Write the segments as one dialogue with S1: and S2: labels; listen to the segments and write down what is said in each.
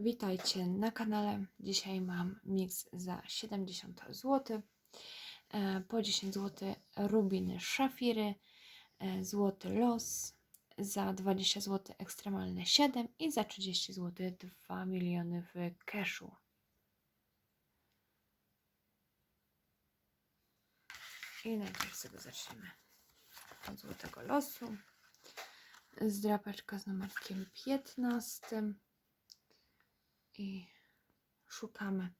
S1: Witajcie na kanale. Dzisiaj mam mix za 70 zł. E, Po 10 zł rubiny szafiry, e, złoty los, za 20 zł ekstremalne 7 i za 30 zł 2 miliony w cashu. I najpierw sobie zaczniemy od złotego losu. Zdrapeczka z numerkiem 15 i szukamy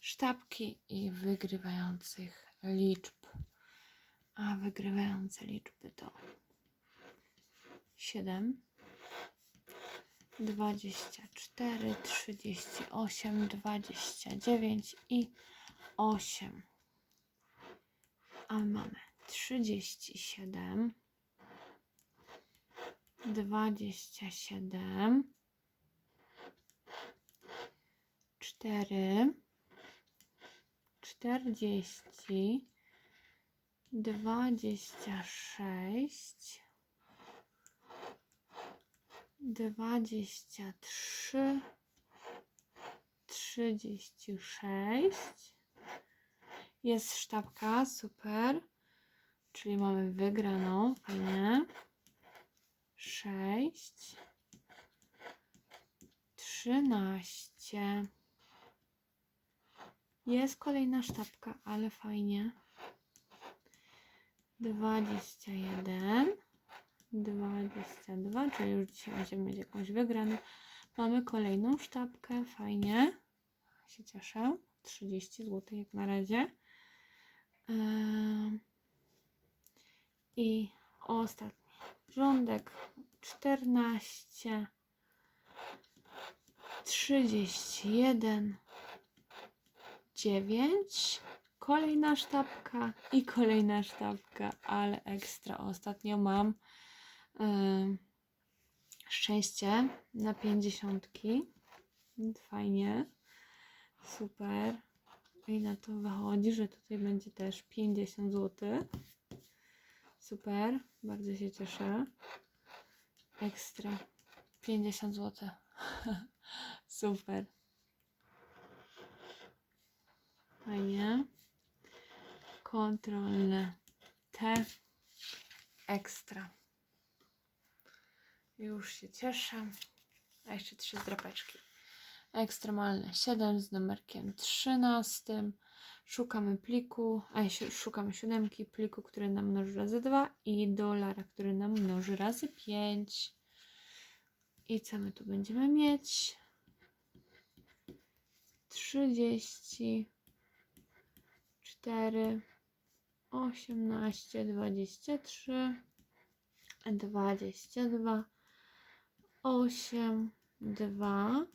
S1: sztabki i wygrywających liczb. A wygrywające liczby to 7, 24, 38, 29 i 8. A mamy 37, 27, 4, 40, 26, 23, 36. Jest sztabka, super. Czyli mamy wygraną, fajnie. 6, 13. Jest kolejna sztabka, ale fajnie. 21, 22, czyli już dzisiaj będziemy mieć jakąś wygraną. Mamy kolejną sztabkę, fajnie. Się cieszę. 30 zł jak na razie. Ym, I ostatni rządek 14, 31, 9, kolejna sztabka i kolejna sztabka, ale ekstra. Ostatnio mam ym, szczęście na 50. Fajnie, super. I na to wychodzi, że tutaj będzie też 50 zł. Super, bardzo się cieszę. Ekstra. 50 zł. Super. Fajnie. Kontrolne T. Ekstra. Już się cieszę. A jeszcze trzy zdrapeczki. Ekstremalne 7 z numerkiem 13. Szukamy pliku, a szukamy siódemki, pliku, który nam mnoży razy 2 i dolara, który nam mnoży razy 5. I co my tu będziemy mieć? 30, 4, 18, 23, 22, 8, 2, 9,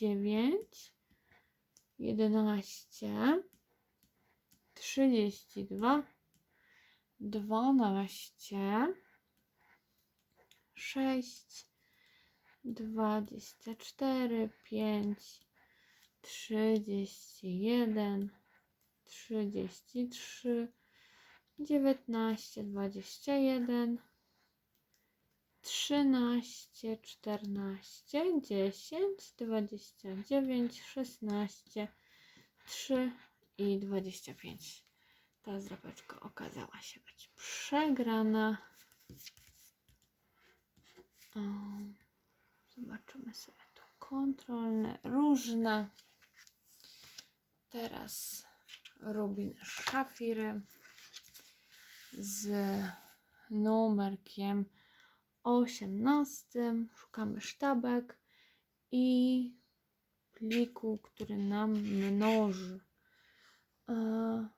S1: 11, 32, 12, 6, 24, 5, 31, 33, 19, 21, 13, 14, 10, 29, 16, 3 i 25. Ta zdrapeczka okazała się być przegrana. Zobaczymy sobie tu kontrolne, różne. Teraz rubin szafiry z numerkiem 18. Szukamy sztabek i pliku, który nam mnoży. E,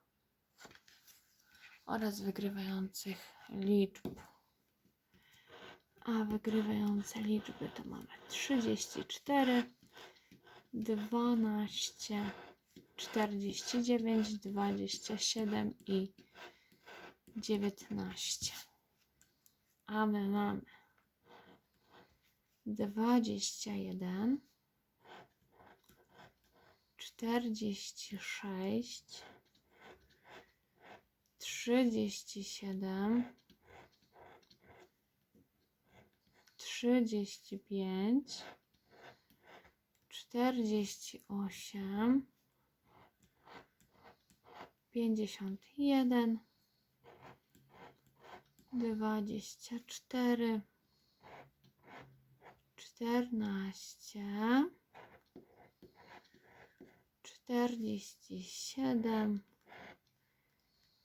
S1: oraz wygrywających liczb. A wygrywające liczby to mamy 34, 12, 49, 27 i 19. A my mamy 21, 46, 37, 35, czterdzieści osiem, pięćdziesiąt jeden, dwadzieścia cztery, czternaście, czterdzieści siedem,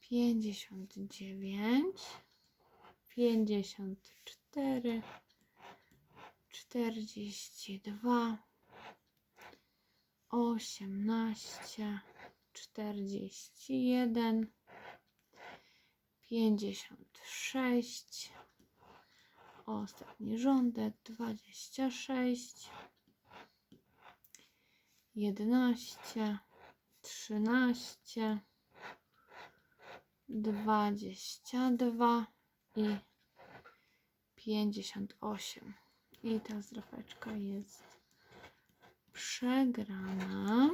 S1: pięćdziesiąt dziewięć, pięćdziesiąt cztery, czterdzieści dwa, osiemnaście, czterdzieści jeden, pięćdziesiąt sześć, ostatni rządek dwadzieścia sześć, jedenaście, trzynaście, dwadzieścia dwa i pięćdziesiąt osiem. I ta zdrapeczka jest przegrana.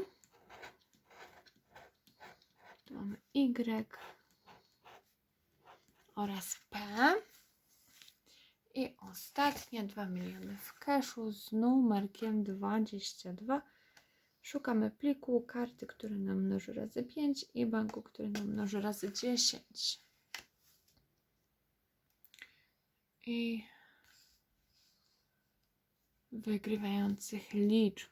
S1: Mamy Y oraz P. I ostatnie 2 miliony w cashu z numerkiem 22. Szukamy pliku, karty, który nam mnoży razy 5 i banku, który nam mnoży razy 10. I wygrywających liczb.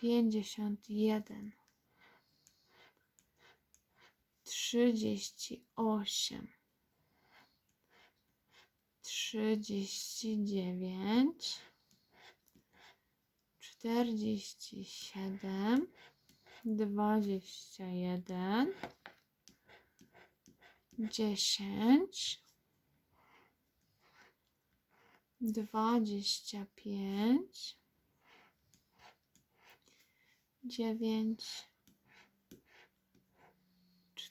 S1: 29, 40, 24, 19, 51,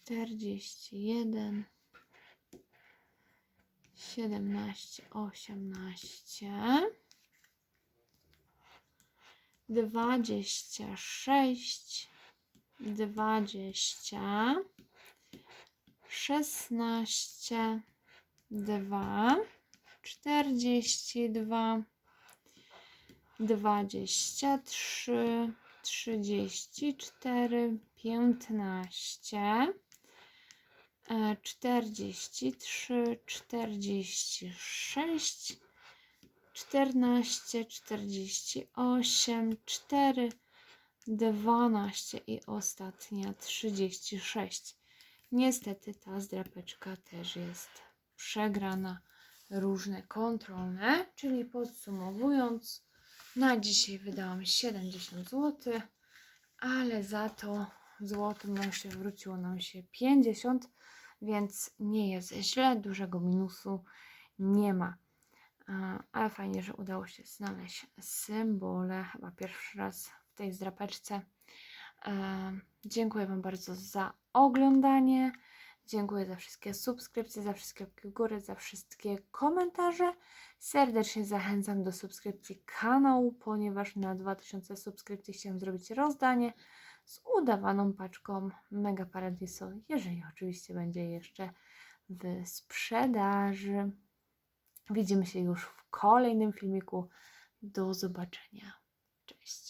S1: 38, 39, 47, 21, 10, 25, 9, 41, 17, 18, 26, 20, 16, 2, 42, 23, 34, 15, e, 43, 46, 14, 48, 4, 12 i ostatnia 36. Niestety ta zdrapeczka też jest przegrana. Różne kontrolne, czyli podsumowując, na dzisiaj wydałam 70 zł, ale za to złotym nam się wróciło nam się 50, więc nie jest źle, dużego minusu nie ma. Ale fajnie, że udało się znaleźć symbole, chyba pierwszy raz w tej zdrapeczce. Dziękuję Wam bardzo za oglądanie. Dziękuję za wszystkie subskrypcje, za wszystkie łapki w górę, za wszystkie komentarze. Serdecznie zachęcam do subskrypcji kanału, ponieważ na 2000 subskrypcji chciałam zrobić rozdanie z udawaną paczką Mega Paradiso, jeżeli oczywiście będzie jeszcze w sprzedaży. Widzimy się już w kolejnym filmiku. Do zobaczenia. Cześć.